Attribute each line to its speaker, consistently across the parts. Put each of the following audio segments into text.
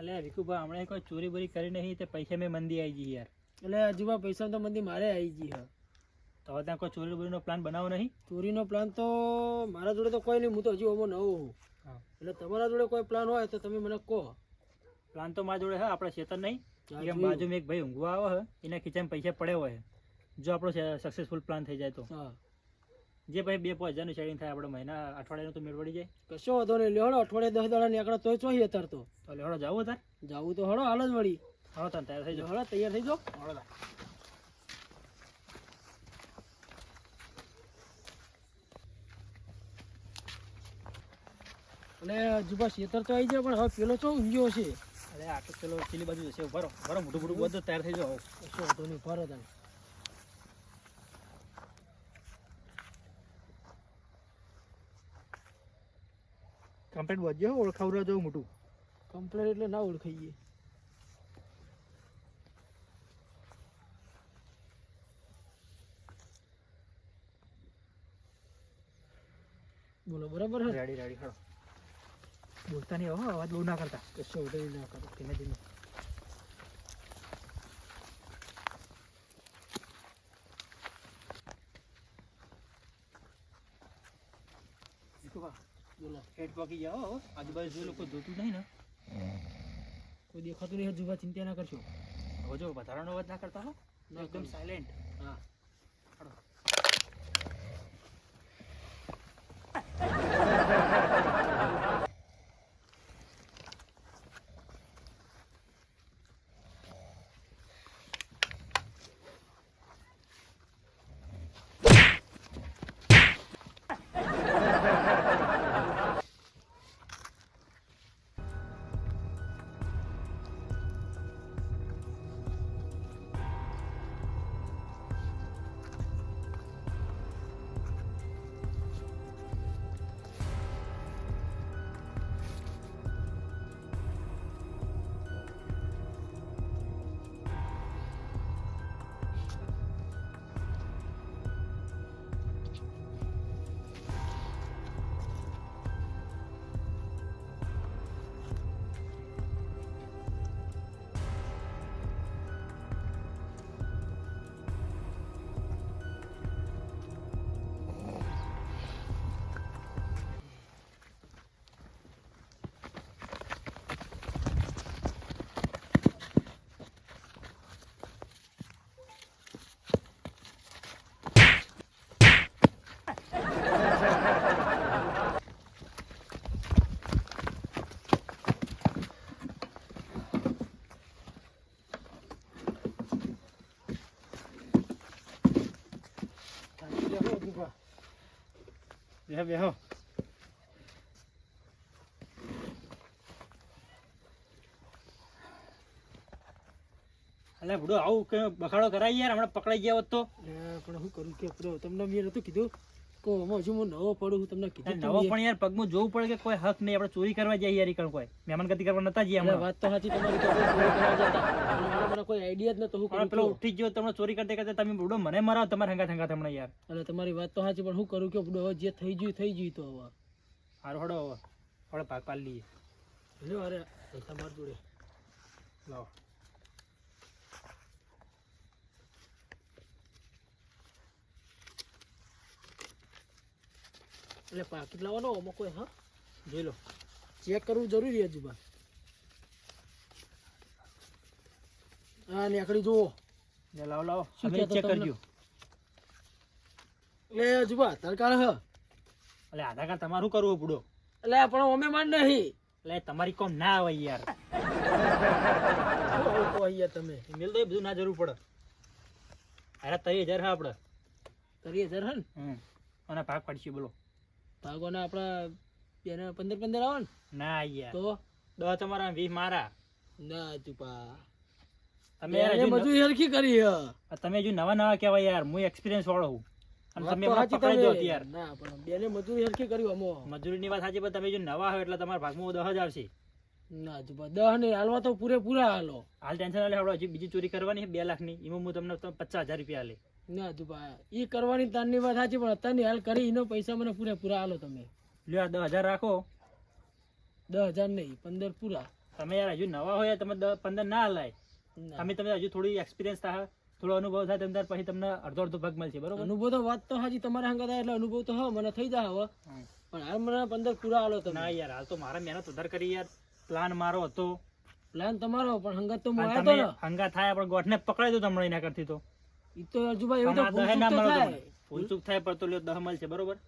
Speaker 1: અલે વિકુભાઈ હમણાં કોઈ ચોરી બોરી કરી નહીં તે પૈસા મેં મંદી આવી ગઈ યાર.
Speaker 2: એટલે હજુ પૈસા તો મંદી મારે આવી ગઈ હા.
Speaker 1: તો હવે ત્યાં કોઈ ચોરી બોરીનો પ્લાન બનાવો નહીં?
Speaker 2: ચોરીનો પ્લાન તો મારા જોડે તો કોઈ નહીં હું તો હજી ઓમાં નવો
Speaker 1: હું.
Speaker 2: એટલે તમારા જોડે કોઈ પ્લાન હોય તો તમે મને કહો.
Speaker 1: પ્લાન તો મારા જોડે હે આપણે ચેતન નહીં. એમ બાજુમાં એક ભાઈ ઊંઘવા આવે હે એના ખીચામાં પૈસા પડ્યા હોય જો આપણો સક્સેસફુલ પ્લાન થઈ જાય તો.
Speaker 2: હા.
Speaker 1: જે ભાઈ બે પાંચ હજારનું શેરિંગ થાય આપણે મહિના અઠવાડિયાનું તો મેળ પડી જાય.
Speaker 2: કશો વાંધો નહીં લેવડો અઠવાડિયે દસ દાડા નીકળો તોય ચોહી અત્યાર તો.
Speaker 1: તો લેવડો જાવું તાર?
Speaker 2: જાવું તો હળો હાલ જ વળી.
Speaker 1: હળો તાર તૈયાર થઈ જાઓ.
Speaker 2: હળો તૈયાર થઈ જાઓ.
Speaker 1: હળો તાર.
Speaker 2: અને હજુબા શેતર તો આવી જાય પણ હવે પેલો ચો ઊંઘ્યો છે
Speaker 1: અરે આ તો પેલો પેલી બાજુ જશે ભરો ભરો મોટું મોટું બધું તૈયાર થઈ જાઓ.
Speaker 2: શું નહીં ભરો તમે
Speaker 1: કમ્પ્લીટ વધ્યો ઓળખાવરા જવું મોટું.
Speaker 2: કમ્પ્લેટ એટલે ના ઓળખાઈએ. બોલો બરાબર
Speaker 1: રેડી રેડી ખડો બોલતા નહીં હો અવાજ બહુ ના કરતા.
Speaker 2: કશો નહીં ના કરતા
Speaker 1: ધીમે ધીમે.
Speaker 2: બોલો
Speaker 1: હેડ પકી જાઓ હો. આજુબાજુ જે લોકો જોતું નહીં ને
Speaker 2: કોઈ દેખાતું નહીં હજુબા ચિંતા ના કરશો.
Speaker 1: હવે જો વધારાનો અવાજ ના કરતા હો. એકદમ. સાયલેન્ટ
Speaker 2: હા.
Speaker 1: બેહો બેહો. અલે બુડો આવું કે બખાડો કરાય યાર, હમણાં પકડાઈ ગયા હોત તો.
Speaker 2: પણ હું કરું કે તમને મેં નતું કીધું. હજુ હું નવો પડું તમને કીધું
Speaker 1: નવો પણ યાર પગમાં જોવું પડે કે કોઈ હક નહીં આપણે ચોરી કરવા જઈએ યાર કણ કોઈ. મહેમાન ગતિ કરવા નતા જઈએ હમણાં.
Speaker 2: વાત તો સાચી તમારી ચોરી કરવા જતા. મને- મને કોઈ આઈડિયા જ નતો શું કરું
Speaker 1: પેલો ઉઠી ગયો તમને ચોરી કરતા કરતા તમે બુડો મને મરાવ તમારા હંગાત હંગાત તમને યાર.
Speaker 2: અને તમારી વાત તો સાચી પણ શું કરું કે હવે જે થઈ ગયું થઈ ગયું તો હવે.
Speaker 1: હારું હડો હવે. આપણે ભાગ પાડી લઈએ.
Speaker 2: લ્યો અરે પૈસા માર જોડે.
Speaker 1: લાવો.
Speaker 2: એટલે પાકીટ લાવવાનો આમાં કોઈ હા?
Speaker 1: જોઈ લો.
Speaker 2: ચેક કરવું જરૂરી હજુ બા હા નેકડી જુઓ.
Speaker 1: લાવો લાવો.
Speaker 2: શું
Speaker 1: ચેક? કરજો.
Speaker 2: એટલે હજુ બા તરકાળ હ.
Speaker 1: એટલે આધાર કાર્ડ તમારું કરવું પડો.
Speaker 2: એટલે પણ અમે માન નહીં.
Speaker 1: એટલે તમારી કોમ ના આવે યાર
Speaker 2: અહીંયા તમે.
Speaker 1: મેલ તો બધું ના જરૂર પડે. અરે તરી હજાર હા આપણે
Speaker 2: તરી હજાર હા ને?
Speaker 1: અને ભાગ પાડશે બોલો.
Speaker 2: ભાગવાના આપણા બેને પંદર પંદર આવે ને.
Speaker 1: ના યાર.
Speaker 2: તો?
Speaker 1: દસ તમારા વીસ મારા.
Speaker 2: ના હજુ
Speaker 1: તમે ન-
Speaker 2: મજૂરી હરખી કરી
Speaker 1: તમે નવા નવા કહેવાય યાર. હું એક્સપિરિયન્સ વાળો તમે પકડાઈ દો યાર.
Speaker 2: ના પણ બેને મજૂરી હરખી કરી અમો
Speaker 1: મજૂરીની વાત સાચી પણ તમે જો નવા હોય એટલે તમારા ભાગમાં દસ જ આવશે.
Speaker 2: ના પા દહ ને હાલવા તો પૂરેપૂરા હાલો.
Speaker 1: હાલ ટેન્શન ના હજી બીજી ચોરી કરવાની બે લાખની. એમાં હું તમને પચાસ હજાર રૂપિયા આલે.
Speaker 2: ના પા ઈ કરવાની તારની વાત સાચી પણ અત્યારની હાલ કરી એનો પૈસા મને પૂરેપૂરા હાલો તમે.
Speaker 1: લ્યો દસ હજાર રાખો.
Speaker 2: દસ હજાર નહીં પંદર પૂરા.
Speaker 1: તમે યાર હજુ નવા હોય તમે પંદર ના હલાય. અમે તમે હજુ થોડી એક્સપિરિયન્સ થાય થોડો અનુભવ થાય તેમ પછી તમને અડધો અડધો ભાગ મળશે બરોબર?
Speaker 2: અનુભવ તો વાત તો હાજી તમારા હંગા થાય એટલે અનુભવ તો હા મને થઈ જાય હવે. પણ હાલ મને પંદર પૂરા આલો તમે.
Speaker 1: ના યાર હાલ તો મારે મહેનત વધારે કરી યાર. પ્લાન મારો હતો.
Speaker 2: પ્લાન તમારો પણ હંગત તો હું આવ્યો
Speaker 1: હંગા થાય પણ ગોઠને પકડાઈ દો તમને એના કરતી તો.
Speaker 2: ઈ તો અર્જુભાઈ એવું તો
Speaker 1: પણ આ દહે ના
Speaker 2: ભૂલ ચૂક તો થાય.
Speaker 1: પણ તો લ્યો દહમલ છે બરોબર?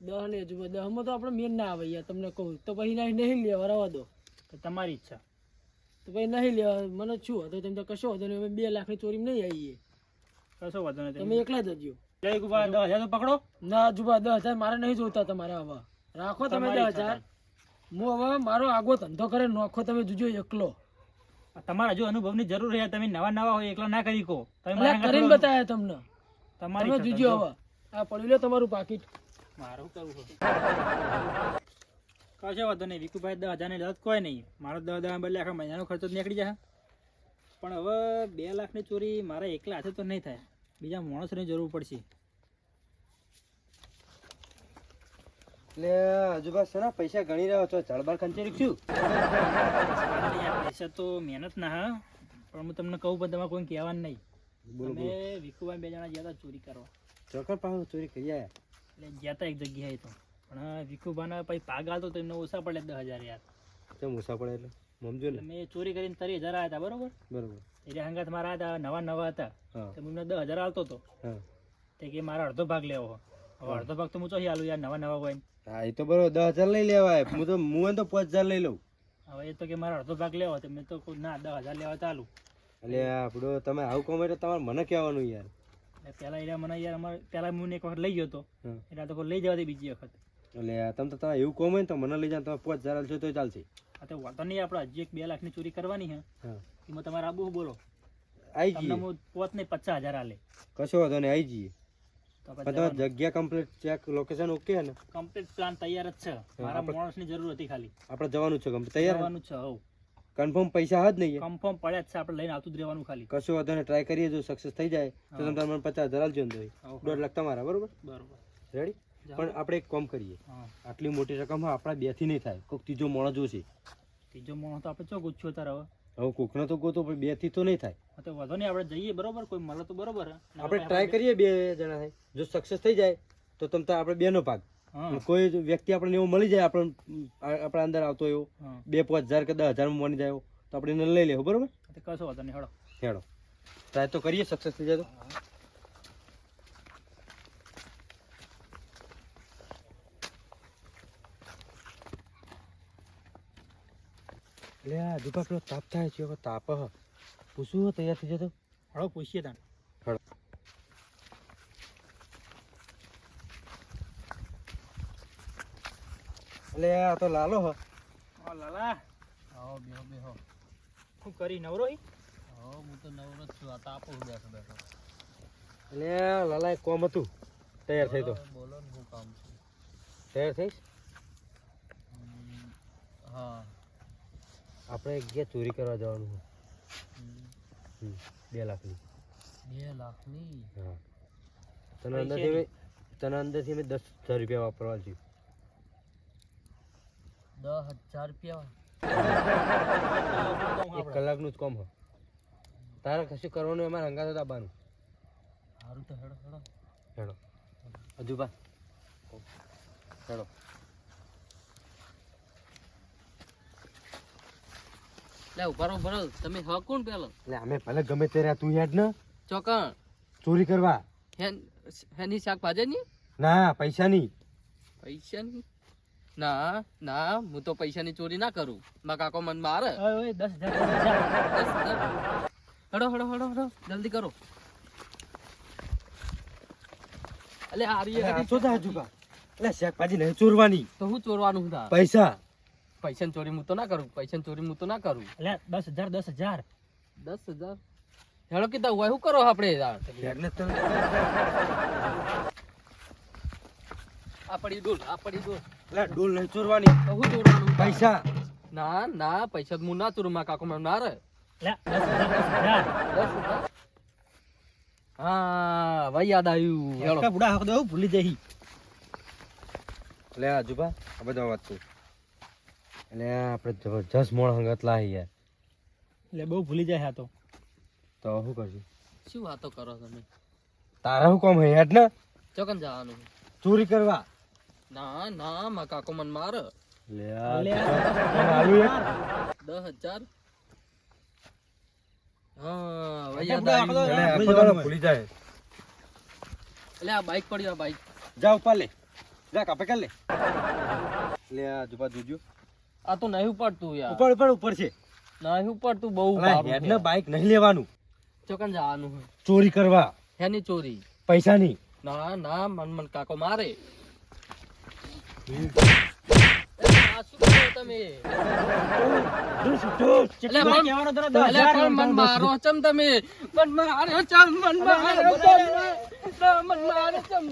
Speaker 2: દહ ને અર્જુભાઈ દહમાં તો આપણે મેન ના આવે યાર તમને કહું. તો પછી નહીં નહીં લેવા રવા દો.
Speaker 1: તમારી ઈચ્છા.
Speaker 2: તો પછી નહીં લેવા મને શું હતો તમે તો કશો હતો નહીં બે લાખની ચોરી નહીં આવીએ.
Speaker 1: કશો વાંધો નહીં
Speaker 2: તમે એકલા જ હજો.
Speaker 1: જય ગુબા દસ હજાર તો પકડો.
Speaker 2: ના અર્જુભાઈ દસ હજાર મારે નહીં જોતા તમારે હવે રાખો તમે દસ હજાર. હું હવે મારો આગો ધંધો કરે નોખો તમે જોજો એકલો.
Speaker 1: તમારે હજુ અનુભવની જરૂર રહ્યા તમે નવા નવા હોય એકલા ના કરી કો. તમે
Speaker 2: કરીને બતાવ્યા તમને.
Speaker 1: તમારી
Speaker 2: તમે જોજો હવે. આ પડી લો તમારું પાકીટ.
Speaker 1: મારું કરવું છે. કશો વાંધો નહીં. વિકુભાઈ દસ હજારની લત કોઈ નહીં. મારો દસ હજાર બદલે આખા મહિનાનો ખર્ચો જ નીકળી જશે પણ હવે બે લાખની ચોરી મારા એકલા હાથે તો નહીં થાય. બીજા માણસોની જરૂર પડશે.
Speaker 3: એટલે હજુબા શેના પૈસા ગણી રહ્યો છો. ચળબળ ખંચેરી શું
Speaker 1: પૈસા તો મહેનત ના હા. પણ હું તમને કહું પણ તમારે કોઈ કહેવાનું નહીં. અમે વિકુભાઈ બે જણા ગયા ચોરી કરવા.
Speaker 3: ચોકર પાસે ચોરી કરી આયા.
Speaker 1: એટલે ગયા હતા એક જગ્યાએ તો. પણ વિકુભાના પછી પાગ આવતો તો એમને ઓછા પડે દસ હજાર યાર.
Speaker 3: કેમ ઓછા પડે એટલે? સમજો ને.
Speaker 1: મેં ચોરી કરીને તરી હજાર આવ્યા હતા બરોબર?
Speaker 3: બરોબર.
Speaker 1: એટલે હંગાત મારા હતા નવા નવા હતા. તો મને દસ હજાર આવતો હતો તે કે મારા અડધો ભાગ લેવો. હવે અડધો ભાગ તો હું ચોથી આલું યાર નવા નવા હોય.
Speaker 3: હા એ તો બરોબર દસ હજાર લઈ લેવાય. હું તો હું તો પાંચ હજાર લઈ લઉં.
Speaker 1: હવે એ તો કે મારા અડધો ભાગ લેવો તો મેં તો ના દસ હજાર લેવા ચાલુ.
Speaker 3: એટલે આપણો તમે આવું કહો એટલે તમારે મને કહેવાનું યાર.
Speaker 1: પેલા એરિયા મને યાર અમારે પેલા હું એક વખત લઈ ગયો હતો
Speaker 3: હા.
Speaker 1: એટલે તો લઈ લઈ જવાથી બીજી વખત.
Speaker 3: એટલે તમે તો તમે એવું કહો ને તો મને લઈ જાય તમે પાંચ હજાર આલશો તો ચાલશે.
Speaker 1: આ તો વાંધો નહીં આપણે હજી એક બે લાખની ચોરી કરવાની હે.
Speaker 3: હા.
Speaker 1: એમાં તમારે આબુ બોલો.
Speaker 3: આવી
Speaker 1: તમને
Speaker 3: જઈએ
Speaker 1: હું પોત નહીં પચાસ હજાર આલે.
Speaker 3: કશો વાંધો નહીં આવી જઈએ
Speaker 1: તો
Speaker 3: જગ્યા કમ્પ્લીટ ચેક લોકેશન ઓકે ને?
Speaker 1: કમ્પ્લીટ પ્લાન તૈયાર જ છે. મારા માણસની જરૂર હતી ખાલી.
Speaker 3: આપણે જવાનું છે તૈયાર
Speaker 1: જવાનું છે હવ.
Speaker 3: કન્ફર્મ પૈસા હજ નહીં
Speaker 1: કન્ફર્મ પડ્યા જ છે આપણે લઈને આવતું જ રહેવાનું ખાલી.
Speaker 3: કશું વધારે ટ્રાય કરીએ જો સક્સેસ થઈ જાય. તો તમે મને પચાસ હજાર આલજો ને દોઢ લાખ તમારા બરોબર?
Speaker 1: બરોબર.
Speaker 3: રેડી પણ આપણે એક કામ કરીએ. આટલી મોટી રકમ આપણા બેથી નહીં થાય. કોઈક ત્રીજો મોણો જોશે.
Speaker 1: ત્રીજો મોણો તો આપણે ચો ગુચ્છો તાર હવે?
Speaker 3: હવે કોકનો તો ગોતો પણ બેથી તો નહીં થાય.
Speaker 1: તો વાંધો નહીં આપણે જઈએ બરોબર કોઈ મળે તો બરોબર
Speaker 3: આપણે ટ્રાય કરીએ બે જણા થાય જો સક્સેસ થઈ જાય તો તમ તાર આપણે બેનો ભાગ. કોઈ વ્યક્તિ આપણને એવો મળી જાય આપણને આ- આપણા અંદર આવતો એવો. બે પાંચ હજાર કે દસ હજાર મળી જાય તો આપણે એને લઈ લેવું બરોબર?
Speaker 1: કશો વાંધો નહીં હેડો.
Speaker 3: હેડો. ટ્રાય તો કરીએ સક્સેસ થઈ જાય તો. એટલે આ દુપા પેલો તાપ થાય છે તાપ હ. પૂછવું હો તૈયાર થઈ જતો.
Speaker 1: હળો પૂછીએ તાણ.
Speaker 3: હળો. એટલે આ તો લાલો હ.
Speaker 1: હો લાલા.
Speaker 2: આવો બેહો બેહો.
Speaker 1: શું કરી નવરો ઈ?
Speaker 2: હો હું તો નવરો જ છું. આ તાપો બેઠો. બેઠો
Speaker 3: એટલે લાલા એક કોમ હતું. તૈયાર થઈ તો.
Speaker 2: બોલો ને હું કામ છે.
Speaker 3: તૈયાર થઈશ?
Speaker 2: હા.
Speaker 3: આપણે એક જગ્યાએ ચોરી કરવા જવાનું છે. બે લાખની.
Speaker 2: બે લાખની?
Speaker 3: હા. તને અંદરથી અમે તને અંદરથી મેં દસ હજાર રૂપિયા વાપરવા છે.
Speaker 2: દસ હજાર રૂપિયા?
Speaker 3: એક કલાકનું જ કોમ હ. તારે કશું કરવાનું એમાં રંગાતો દાબાનું
Speaker 2: સારું તો હેડો હેડો.
Speaker 3: હેડો. હજુ બા. હેડો.
Speaker 2: લે ઊભા રહો તમે હ કોણ પેલો?
Speaker 3: એટલે અમે ભલે ગમે તે રહ્યા તું યાદ ને?
Speaker 2: ચોકણ.
Speaker 3: ચોરી કરવા.
Speaker 2: હેન હેની શાકભાજી ના?
Speaker 3: પૈસાની.
Speaker 2: પૈસાની? ના ના હું તો પૈસાની ચોરી ના કરું. મારા કાકો મન મારે.
Speaker 1: ઓય, ઓય, દસ હજાર.
Speaker 2: હડો હડો હડો હડો. જલ્દી કરો. અલે આરી
Speaker 3: શું થાય હજુ બા એટલે શાકભાજી નહીં ચોરવાની.
Speaker 2: તો હું ચોરવાનું પૈસા તાર.
Speaker 3: પૈસા
Speaker 2: ચોરી હું તો ના કરું પૈસા ચોરી હું તો ના કરું.
Speaker 1: એટલે દસ હજાર દસ હજાર.
Speaker 2: દસ હજાર? હેડો કીધા હોય શું કરો આપણે? યાર?
Speaker 3: એટલે તો.
Speaker 2: આ પડી ડોલ આ ડોલ.
Speaker 3: એટલે ડોલ નહીં ચોરવાની.
Speaker 2: હું ચોરવાનું?
Speaker 3: પૈસા.
Speaker 2: ના ના પૈસા હું ના ચોરું મારા કાકો મને ના રે
Speaker 1: એટલે દસ હજાર દસ હજાર.
Speaker 2: દસ હજાર? હા ભાઈ યાદ આવ્યું. હેડો.
Speaker 1: બુડા હક દઉં ભૂલી જઈ.
Speaker 3: લે આજુબા આ બધા વાત છું. એટલે આપણે જબરજસ્ત મોણ હંગત લાવી યાર.
Speaker 1: એટલે બહુ ભૂલી જાય તો.
Speaker 3: તો શું કરશું?
Speaker 4: શું વાતો કરો તમે?
Speaker 3: તારા શું કામ હે હેડ ને?
Speaker 4: ચોકન જવાનું?
Speaker 3: ચોરી કરવા?
Speaker 4: ના ના મા કાકો મન માર.
Speaker 3: લે આલુ યાર.
Speaker 4: હા
Speaker 1: એટલે ભૂલી
Speaker 3: જાય.
Speaker 4: એટલે આ બાઈક પડ્યો આ બાઈક
Speaker 3: જા ઉપર લે. જા કાપે કર લે. લે આ જુપા જોજો.
Speaker 4: આ તો નહીં ઉપાડતું યાર.
Speaker 3: ઉપર ઉપર ઉપર છે.
Speaker 4: નહીં ઉપાડતું બહુ.
Speaker 3: ને બાઈક નહીં લેવાનું.
Speaker 4: ચોકન જવાનું
Speaker 3: ચોરી કરવા.
Speaker 4: હેની ચોરી.
Speaker 3: પૈસાની.
Speaker 4: ના ના મન મન કાકો મારે. તમે? એટલે મન-? એટલે મારો ચમ મન મારો ચમ મન મારો ચમ.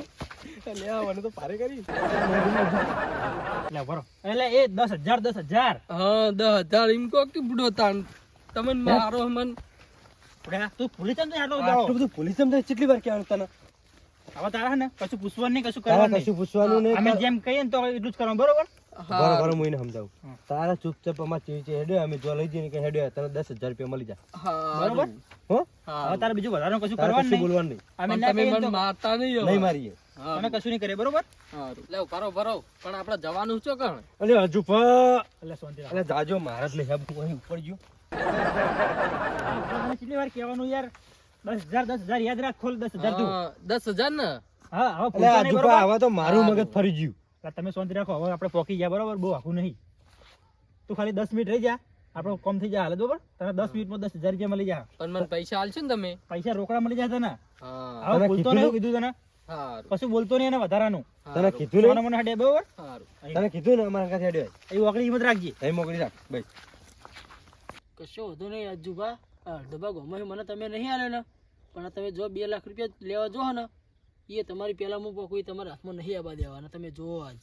Speaker 4: મન મારો ચમ
Speaker 3: લે આ મને તો પારે કરી.
Speaker 1: એટલે ભરો. એટલે એ દસ હજાર દસ હજાર.
Speaker 4: હા દસ હજાર એમ કહો કે બુડો તાન તમે મારો મન.
Speaker 1: તું ભૂલી કેમ આટલો દાડો?
Speaker 3: બધું પોલીસ સમજાય કેટલી વાર કહેવાનું તને?
Speaker 1: હવે તારા ને કશું પૂછવાનું નહીં કશું કરવાનું
Speaker 3: કશું પૂછવાનું નહીં
Speaker 1: અમે જેમ કહીએ ને તો એટલું જ કરવાનું બરોબર?
Speaker 3: બરો બરો હું એને સમજાવું.
Speaker 1: હા.
Speaker 3: તારા ચૂપચાપ અમાર ચીચે હેડ્યો અમે જો લઈ જઈને કે હેડ્યો તને દસ હજાર રૂપિયા મળી જાય.
Speaker 1: બરોબર?
Speaker 3: હો.
Speaker 1: હવે તારે બીજું વધારે કશું કરવાનું નહીં.
Speaker 3: બોલવાનું નહીં.
Speaker 1: અમે
Speaker 4: તમે મને
Speaker 1: તો
Speaker 4: મારતા નહીં
Speaker 3: નહીં મારીએ.
Speaker 1: અમે કશું નહીં કરીએ બરોબર?
Speaker 4: લે ભરો ભરો પણ આપણે જવાનું છો કણ
Speaker 3: અલે હજુ પ
Speaker 1: એટલે શાંતિ રાખ.
Speaker 3: અલે જાજો મારા જ નહીં હું અહીં ઉપર ગયો.
Speaker 1: કેટલી વાર કહેવાનું યાર? દસ હજાર દસ હજાર યાદ રાખ ખોલ દસ હજાર તું.
Speaker 4: દસ હજાર ને?
Speaker 1: હા હવે
Speaker 3: અલે હજુ? તો મારું મગજ ફરી ગયું.
Speaker 1: તમે શાંતિ રાખો હવે આપણે પોકી ગયા બરોબર? બહુ આખું નહીં. તું ખાલી દસ મિનિટ રહી જા. આપણો કોમ થઈ જાય હાલે બરોબર? તને દસ મિનિટમાં દસ હજાર રૂપિયા મળી જાય.
Speaker 4: પણ મને પૈસા આલશો ને તમે?
Speaker 1: પૈસા રોકડા મળી જાય તને. હવે બોલતો નહીં કીધું તને? કશું બોલતો નહીં એને વધારાનું.
Speaker 3: તને કીધું ને
Speaker 1: મને હડે બરોબર?
Speaker 3: તને કીધું ને અમારા કાંઠે હડે
Speaker 1: એ ઓગળી હિંમત રાખજે.
Speaker 3: એ મોકલી રાખ. ભાઈ
Speaker 2: કશો વધુ નહીં અજુભા અડધા ગમે મને તમે નહીં આલ્યો ને. પણ તમે જો બે લાખ રૂપિયા લેવા જો ને એ તમારી પહેલા હું કોઈ તમારા હાથમાં નહીં આવવા દેવાના. તમે જોવો આજ.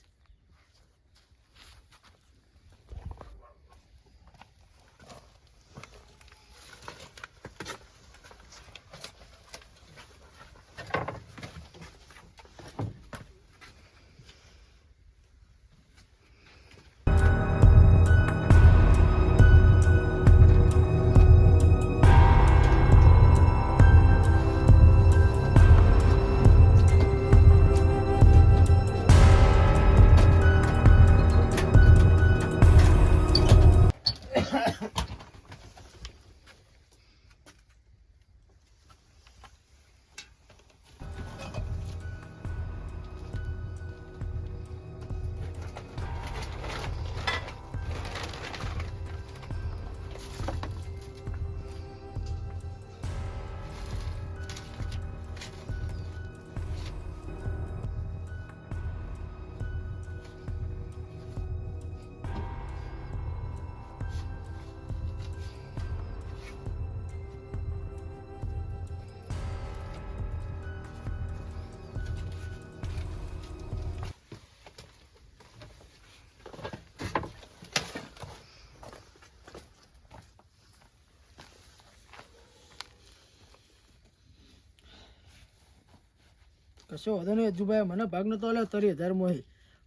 Speaker 2: કશો વધુ નહીં અજુભાઈ મને ભાગ નતો આલ્યો તરી હજાર મોહી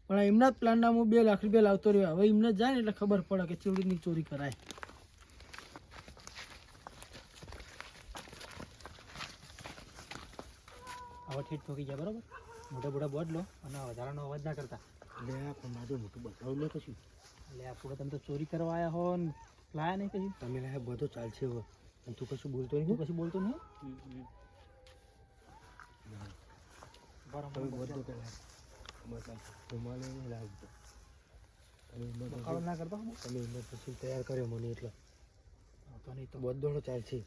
Speaker 2: પણ એમના જ પ્લાનના હું બે લાખ રૂપિયા લાવતો રહ્યો. હવે એમને જાય ને એટલે ખબર પડે કે ચીવડીની ચોરી કરાય.
Speaker 1: હવે ઠીક ઠોકી જાય બરાબર? મોટા મોટા બોર્ડ લો અને વધારાનો અવાજ ના કરતા.
Speaker 3: લે પણ મારું મોટું બતાવું લે કશું.
Speaker 1: એટલે આ પૂરો તમે તો ચોરી કરવા આવ્યા હો ને. લાયા નહીં કશું?
Speaker 3: તમે લાયા બધો ચાલશે હવે. તું કશું બોલતો
Speaker 1: તું
Speaker 3: નહીં
Speaker 1: કશું બોલતો નહીં
Speaker 3: તમે બધો પેલા બતાવ તમારે લાગતો. તમે એમાં પછી-
Speaker 1: બકાલો ના કરતો
Speaker 3: તમે એમાં પછી તૈયાર કર્યો મને એટલે.
Speaker 1: તો નહીં તો.
Speaker 3: બધો ચાલશે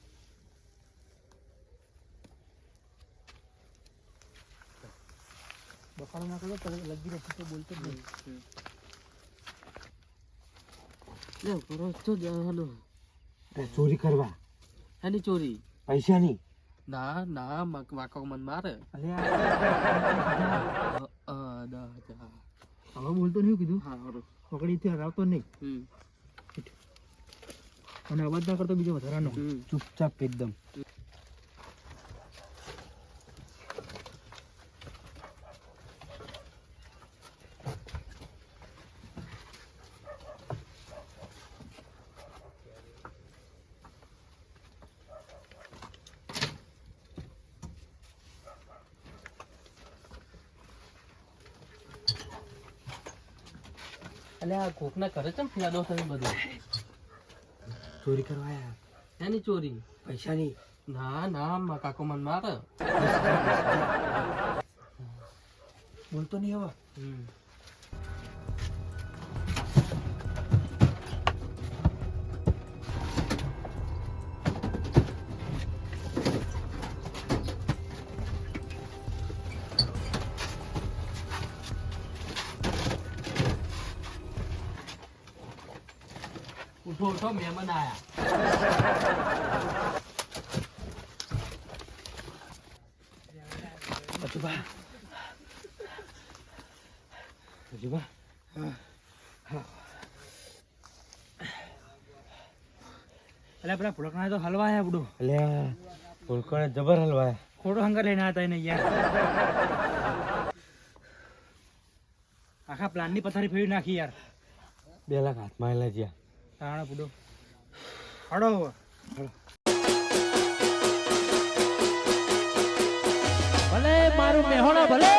Speaker 1: બકાલો ના કરતો તો લગી રહ્યો તો બોલતો જ નહીં.
Speaker 2: લે કરો તો જવાનો
Speaker 3: ચોરી કરવા.
Speaker 2: એની ચોરી?
Speaker 3: પૈસાની.
Speaker 4: ના ના મક- વાકો મન મારે
Speaker 1: અલ્યા હવે બોલતો નહીં કીધું
Speaker 4: હા
Speaker 1: પકડી ત્યાં હરાવતો નહીં
Speaker 4: હમ,
Speaker 1: અને અવાજ ના કરતો બીજો વધારાનો.
Speaker 3: ચૂપચાપ એકદમ
Speaker 4: આ કોકના ઘરે ચમ ફેદો તમે બધું?
Speaker 3: ચોરી કરવા આયા?
Speaker 4: એની ચોરી?
Speaker 3: પૈસાની?
Speaker 4: ના ના મા કાકો મન મારે.
Speaker 3: બોલતો નહીં હવે?
Speaker 4: હમ. ઉઠો મહેમાન આયા
Speaker 1: તો હલવા આયા
Speaker 3: અલ્યા ભૂલકોને જબર હલવા
Speaker 1: ખોટો હંગર લઈને આવ્યા હતા એને યાર આખા પ્લાનની પથારી ફેરવી નાખી યાર
Speaker 3: બે લાખ હાથમાં આવેલા જ્યાં
Speaker 1: તાણા બુડો હડો.
Speaker 5: ભલે મારું મેહોણા ભલે